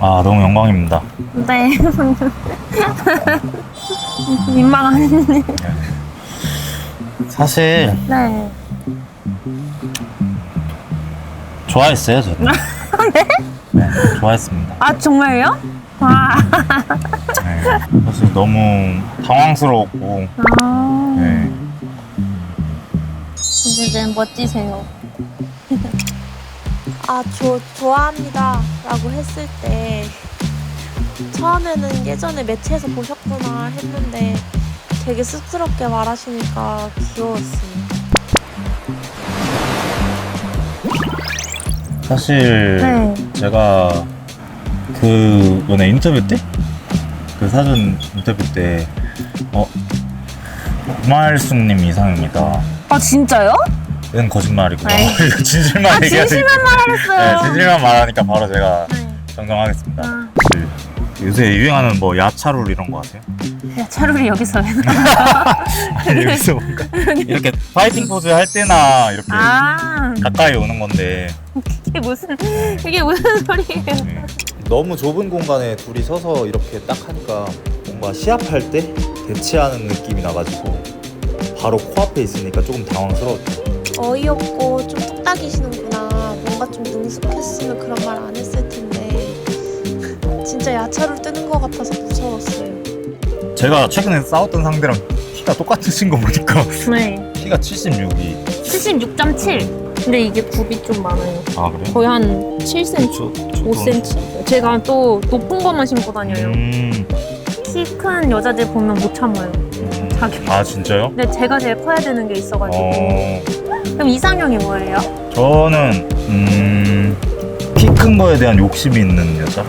아 너무 영광입니다. 네. 민망하네. 사실 네. 좋아했어요 저도. 네? 좋아했습니다. 아, 정말요? 와. 네. 사실 너무 당황스러웠고 아. 네. 어쨌든 멋지세요. 아, 저 좋아합니다. 라고 했을 때, 처음에는 예전에 매체에서 보셨구나 했는데, 되게 쑥스럽게 말하시니까 귀여웠어요. 사실 네. 제가 그 이번에 인터뷰 때? 그 사전 인터뷰 때 어? 구말숙님 이상입니다. 아, 진짜요? 이건 거짓말이고요. 아이. 이거 진실만 아, 얘기하니까 진실만 말하랬어요. 네, 진실만 말하니까 바로 제가 네. 정정하겠습니다. 아. 혹시 요새 유행하는 뭐 야차룰 이런 거 아세요? 야, 차라리 여기서 왜 아니, 여기서 뭔가 이렇게 파이팅 포즈 할 때나 이렇게 아, 가까이 오는 건데 이게 무슨, 이게 무슨 소리예요? 네. 너무 좁은 공간에 둘이 서서 이렇게 딱 하니까 뭔가 시합할 때 대치하는 느낌이 나가지고 바로 코앞에 있으니까 조금 당황스러웠죠. 어이없고 좀 뚝딱이시는구나. 뭔가 좀 능숙했으면 그런 말 안 했을 텐데, 진짜 야차로 뜨는 것 같아서 무서웠어요. 제가 최근에 싸웠던 상대랑 키가 똑같으신 거 보니까 네. 키가 76이 76.7. 근데 이게 굽이 좀 많아요. 아 그래요? 거의 한 7cm, 저, 저도- 5cm. 제가 또 높은 것만 신고 다녀요. 음, 키 큰 여자들 보면 못 참아요. 음. 자기. 아 진짜요? 근데 제가 제일 커야 되는 게 있어가지고. 어 그럼 이상형이 뭐예요? 저는 음, 키 큰 거에 대한 욕심이 있는 여자